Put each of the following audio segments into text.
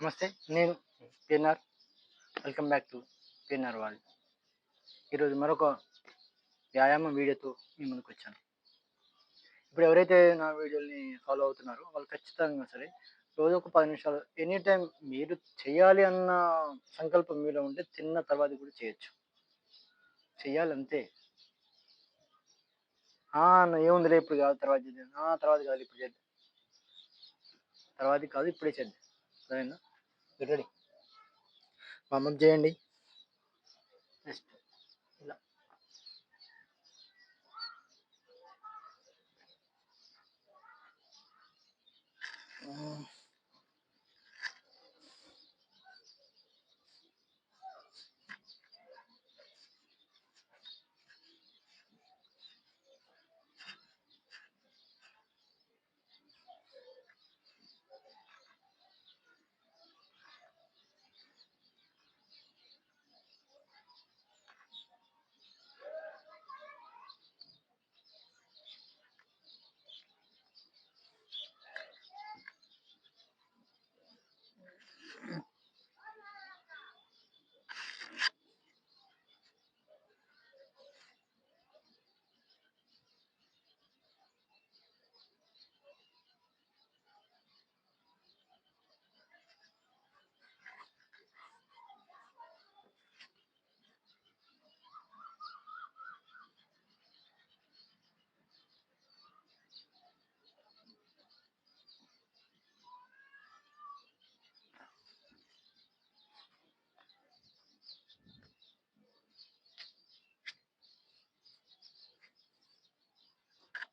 నమస్తే నేను PNR welcome back to PNR world ఈరోజు మరొక వ్యాయామం వీడియోతో మీ ముందుకు వచ్చాను. ఇప్పుడు ఎవరైతే నా వీడియోని ఫాలో అవుతున్నారో వాళ్ళు ఖచ్చితంగా సరే రోజు ఒక పది నిమిషాలు ఎనీ టైం మీరు చేయాలి అన్న సంకల్పం మీలో ఉంటే తిన్న తర్వాత కూడా చేయొచ్చు. చేయాలంతే. అంతే "ఆ, అన్న ఏముందిలే ఇప్పుడు కాదు తర్వాత చేద్దాం. తర్వాత కాదు ఇప్పుడు చేద్దాం. తర్వాత కాదు ఇప్పుడే చేద్దాం. సరేనా? రెడీ వామప్ చేయండి. నెక్స్ట్ ఇలా.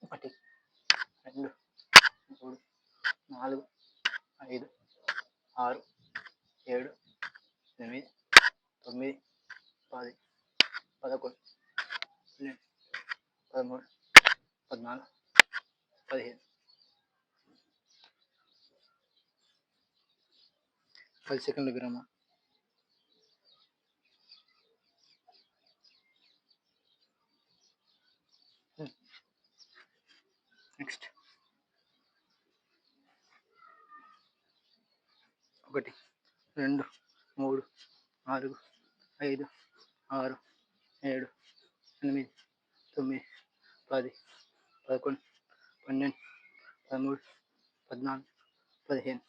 ఒకటి రెండు మూడు నాలుగు ఐదు ఆరు ఏడు ఎనిమిది తొమ్మిది పది పదకొండు పన్నెండు పదమూడు పద్నాలుగు పదిహేను పది సెకండ్ల విరామం నెక్స్ట్ ఒకటి రెండు మూడు నాలుగు ఐదు ఆరు ఏడు ఎనిమిది తొమ్మిది పది పదకొండు పన్నెండు పదమూడు పద్నాలుగు పదిహేను.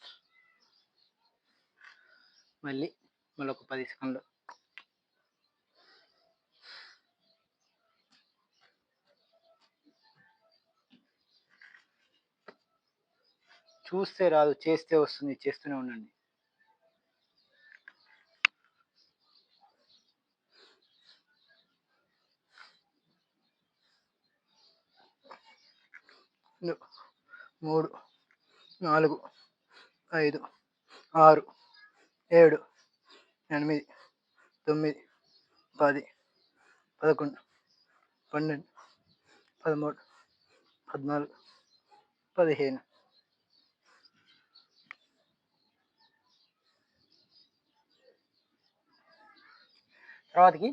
మళ్ళీ మరొక పది సెకండ్లు. చూస్తే రాదు చేస్తే వస్తుంది చేస్తూనే ఉండండి. రెండు, మూడు నాలుగు ఐదు ఆరు ఏడు ఎనిమిది తొమ్మిది పది పదకొండు పన్నెండు పదమూడు పద్నాలుగు పదిహేను. తర్వాతకి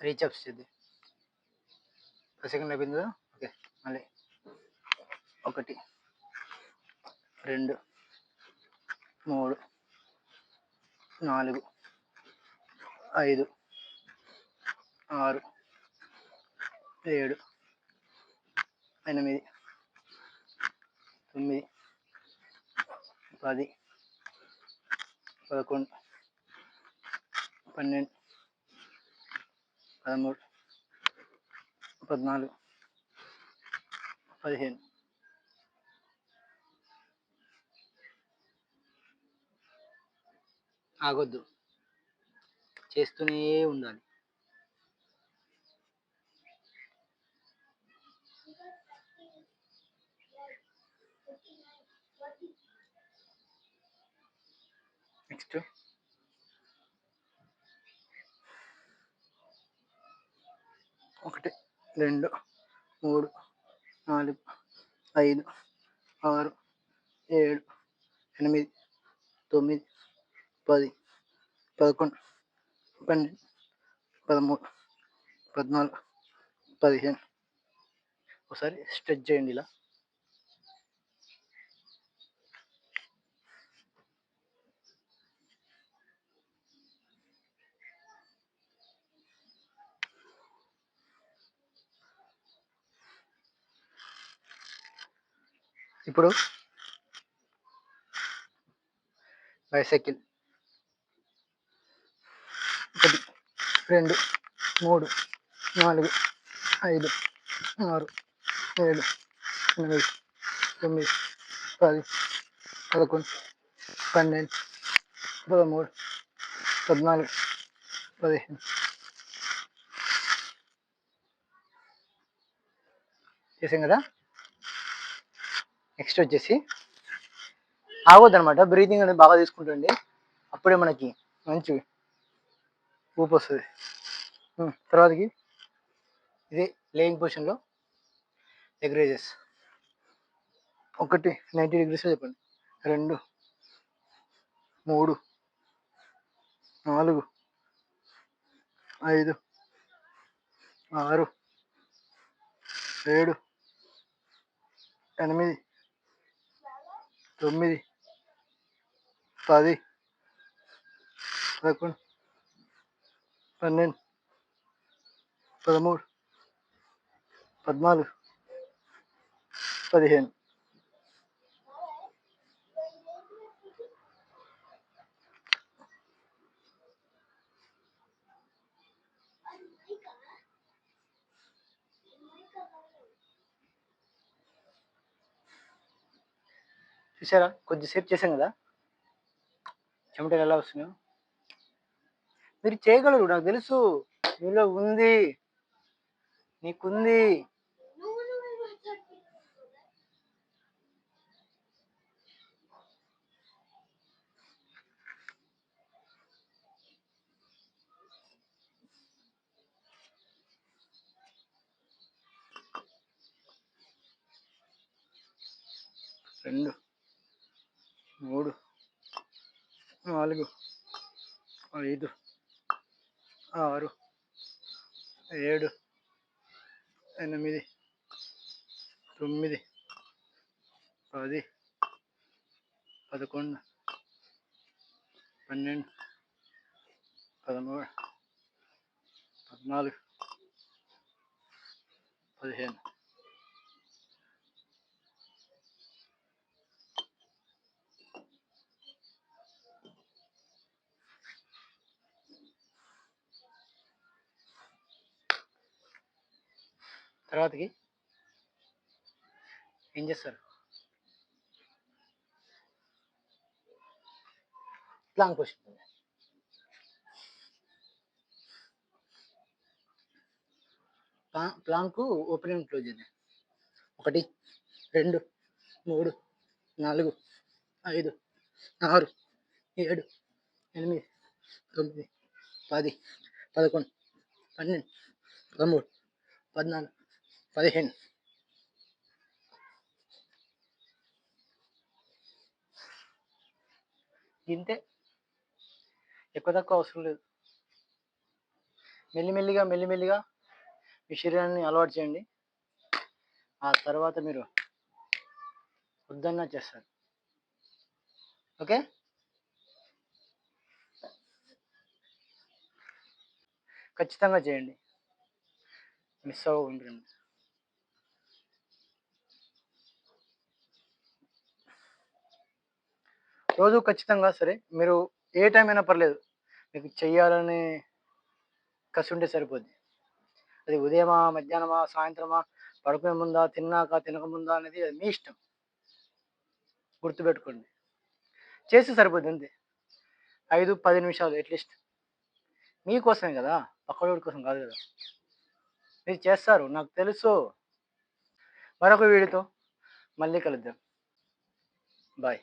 రీచప్స్ చేద్దాం. పది సెకండ్ అయిపోయిందా మళ్ళీ ఒకటి రెండు మూడు నాలుగు ఐదు ఆరు ఏడు ఎనిమిది తొమ్మిది పది పదకొండు పన్నెండు పదమూడు పద్నాలుగు పదిహేను. ఆగొద్దు. చేస్తూనే ఉండాలి. నెక్స్ట్. ఒకటి రెండు మూడు. నాలుగు ఐదు ఆరు ఏడు ఎనిమిది తొమ్మిది పది పదకొండు పన్నెండు పదమూడు పద్నాలుగు పదిహేను. ఒకసారి స్ట్రెచ్ చేయండి ఇలా. ఇప్పుడు బైసైకిల్ ఒకటి రెండు మూడు నాలుగు ఐదు ఆరు ఏడు ఎనిమిది తొమ్మిది పది పదకొండు పన్నెండు పదమూడు పద్నాలుగు పదిహేను. చేసాం కదా? నెక్స్ట్ వచ్చేసి ఆగొద్దు అనమాట బ్రీతింగ్ అనేది బాగా తీసుకుంటుంది అప్పుడే మనకి మంచి ఊపు వస్తుంది. తర్వాతకి ఇది లేయింగ్ పొజిషన్లో ఎగ్రేజెస్ ఒకటి నైంటీ డిగ్రీస్లో చెప్పండి. రెండు మూడు నాలుగు ఐదు ఆరు ఏడు ఎనిమిది తొమ్మిది పది పదకొండు పన్నెండు పదమూడు పద్నాలుగు పదిహేను చూసారా? కొద్దిసేపు చేసాం కదా? చెమటలు ఎలా వస్తున్నాయో. మీరు చేయగలరు. నాకు తెలుసు. మీలో ఉంది. నీకుంది. రెండు. మూడు నాలుగు ఐదు ఆరు ఏడు ఎనిమిది తొమ్మిది పది పదకొండు పన్నెండు పదమూడు పద్నాలుగు పదిహేను. తర్వాతకి ఏం చేస్తారు? Plank position plank opening close చేయండి ఒకటి రెండు మూడు నాలుగు ఐదు ఆరు ఏడు ఎనిమిది తొమ్మిది పది పదకొండు పన్నెండు పదమూడు పద్నాలుగు పదిహేను. ఇంతే ఎక్కువ తక్కువ అవసరం లేదు. మెల్లిమెల్లిగా మెల్లిమెల్లిగా మీ శరీరాన్ని అలవాటు చేయండి. ఆ తర్వాత మీరు వద్దన్నా చేస్తారు. ఓకే? ఖచ్చితంగా చేయండి. మిస్ అవ్వకుండా. రోజు ఖచ్చితంగా సరే మీరు ఏ టైం అయినా పర్లేదు. మీకు చెయ్యాలని కసి ఉంటే సరిపోద్ది. అది ఉదయమా మధ్యాహ్నమా సాయంత్రమా పడుకునే ముందా తిన్నాక తినక ముందా అనేది అది మీ ఇష్టం. గుర్తుపెట్టుకోండి. చేస్తే సరిపోద్ది అంతే. ఐదు పది నిమిషాలు అట్లీస్ట్ మీకోసమే కదా పక్కడోడి కోసం కాదు కదా. మీరు చేస్తారు నాకు తెలుసు. మరొక వీడితో మళ్ళీ కలుద్దాం. బాయ్